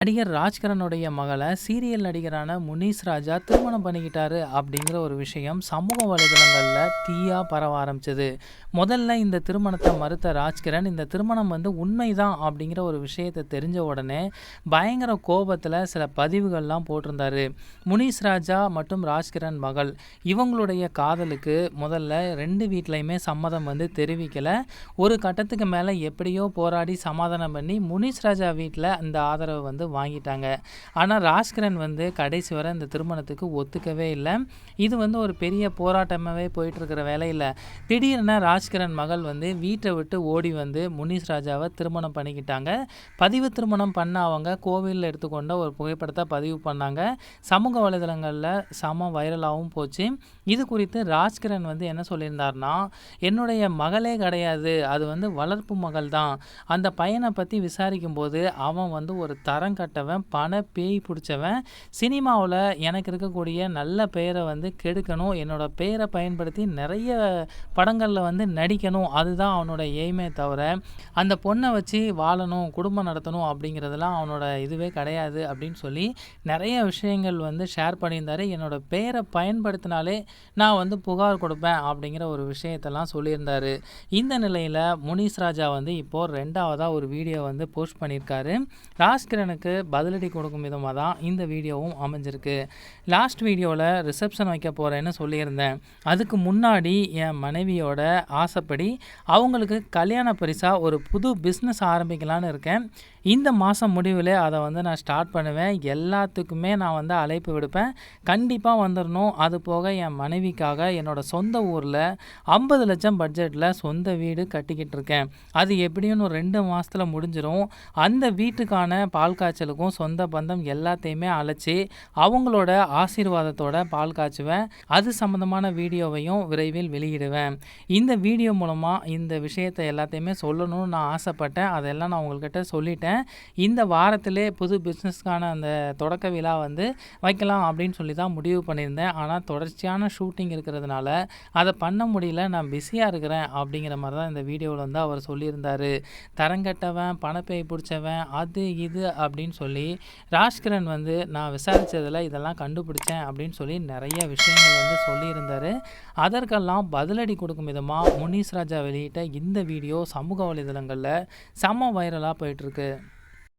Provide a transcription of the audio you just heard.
நடிகர் ராஜ்கரனுடைய மகளை சீரியல் நடிகரான முனீஸ் ராஜா திருமணம் பண்ணிக்கிட்டாரு அப்படிங்கிற ஒரு விஷயம் சமூக வலைதளங்களில் தீயாக பரவ ஆரம்பிச்சது. முதல்ல இந்த திருமணத்தை மறுத்த ராஜ்கிரண் இந்த திருமணம் வந்து உண்மைதான் அப்படிங்கிற ஒரு விஷயத்தை தெரிஞ்ச உடனே பயங்கர கோபத்தில் சில பதிவுகள்லாம் போட்டிருந்தாரு. முனீஸ் ராஜா மற்றும் ராஜ்கிரண் மகள் இவங்களுடைய காதலுக்கு முதல்ல ரெண்டு வீட்லையுமே சம்மதம் வந்து தெரிவிக்கலை. ஒரு கட்டத்துக்கு மேலே எப்படியோ போராடி சமாதானம் பண்ணி முனீஸ் ராஜா வீட்டில் அந்த ஆதரவை வந்து வாங்கிட்டாங்க. ஆனால் ராஜ்கிரண் வந்து கடைசி வரை இந்த திருமணத்துக்கு ஒத்துக்கவே இல்லை. இது வந்து ஒரு பெரிய போராட்டமாகவே போயிட்டுருக்கிற வேலையில். திடீர்னு ராஜ்கிரண் மகள் வந்து வீட்டை விட்டு ஓடி வந்து முனீஸ் ராஜாவை திருமணம் பண்ணிக்கிட்டாங்க. பதிவு திருமணம் பண்ண அவங்க கோவிலில் எடுத்துக்கொண்ட ஒரு புகைப்படத்தை பதிவு பண்ணாங்க. சமூக வலைதளங்களில் செம வைரலாகவும் போச்சு. இது குறித்து ராஜ்கிரண் வந்து என்ன சொல்லியிருந்தார்னா என்னுடைய மகளே கிடையாது. அது வந்து வளர்ப்பு மகள் தான் அந்த பையனை பற்றி விசாரிக்கும் போது அவன் வந்து ஒரு தரம் கட்டவன் பண பேய் பிடிச்சவன். சினிமாவில் எனக்கு இருக்கக்கூடிய நல்ல பெயரை வந்து கெடுக்கணும். என்னோடய பெயரை பயன்படுத்தி நிறைய படங்களில் வந்து நடிக்கணும். அதுதான் அவனோட எய்மே தவிர அந்த பொண்ணை வச்சு வாழணும் குடும்பம் நடத்தணும் அப்படிங்கிறதெல்லாம் அவனோட இதுவே கிடையாது அப்படின்னு சொல்லி நிறைய விஷயங்கள் வந்து ஷேர் பண்ணியிருந்தாரு. என்னோட பெயரை பயன்படுத்தினாலே நான் வந்து புகார் கொடுப்பேன் அப்படிங்கிற ஒரு விஷயத்தெல்லாம் சொல்லியிருந்தார். இந்த நிலையில் முனீஸ் ராஜா வந்து இப்போது ரெண்டாவதாக ஒரு வீடியோ வந்து போஸ்ட் பண்ணியிருக்காரு. ராஜ்கிரனுக்கு பதிலடி கொடுக்கும் விதமாக தான் இந்த வீடியோவும் அமைஞ்சிருக்கு. லாஸ்ட் வீடியோவில் ரிசப்ஷன் வைக்க போகிறேன்னு சொல்லியிருந்தேன். அதுக்கு முன்னாடி என் மனைவியோட ஆசைப்படி அவங்களுக்கு கல்யாண பரிசாக ஒரு புது பிஸ்னஸ் ஆரம்பிக்கலான்னு இருக்கேன். இந்த மாதம் முடிவில் அதை வந்து நான் ஸ்டார்ட் பண்ணுவேன். எல்லாத்துக்குமே நான் வந்து அழைப்பு விடுப்பேன். கண்டிப்பாக வந்துடணும் அது போக என் மனைவிக்காக என்னோடய சொந்த ஊரில் ஐம்பது லட்சம் பட்ஜெட்டில் சொந்த வீடு கட்டிக்கிட்டு இருக்கேன். அது எப்படியும் ஒரு ரெண்டு மாதத்தில் முடிஞ்சிடும் அந்த வீட்டுக்கான பால் காய்ச்சலுக்கும் சொந்த பந்தம் எல்லாத்தையுமே அழைச்சி அவங்களோட ஆசீர்வாதத்தோட பால் காய்ச்சுவேன். அது சம்மந்தமான வீடியோவையும் விரைவில் வெளியிடுவேன். இந்த வீடியோ மூலமாக இந்த விஷயத்தை எல்லாத்தையுமே சொல்லணும்னு நான் ஆசைப்பட்டேன். அதெல்லாம் நான் உங்கள்கிட்ட சொல்லிட்டேன். இந்த வாரத்திலே புது பிஸ்னஸ்க்கான அந்த தொடக்க விழா வந்து வைக்கலாம் அப்படின்னு சொல்லி தான் முடிவு பண்ணியிருந்தேன். ஆனால் தொடர்ச்சியான ஷூட்டிங் இருக்கிறதுனால அதை பண்ண முடியல. நான் பிஸியாக இருக்கிறேன் அப்படிங்கிற மாதிரி தான் இந்த வீடியோவில் வந்து அவர் சொல்லியிருந்தார். தரங்கட்டவன் பணப்பை பிடிச்சவன் அது இது அப்படின்னு சொல்லி ராஜ்கிரண் வந்து நான் விசாரித்ததில் இதெல்லாம் கண்டுபிடிச்சேன் அப்படின்னு சொல்லி நிறைய விஷயங்கள் வந்து சொல்லியிருந்தார். அதற்கெல்லாம் பதிலடி கொடுக்கும் விதமாக முனீஸ் ராஜா வெளியிட்ட இந்த வீடியோ சமூக வலைதளங்களில் செம்ம வைரலாக போயிட்டுருக்கு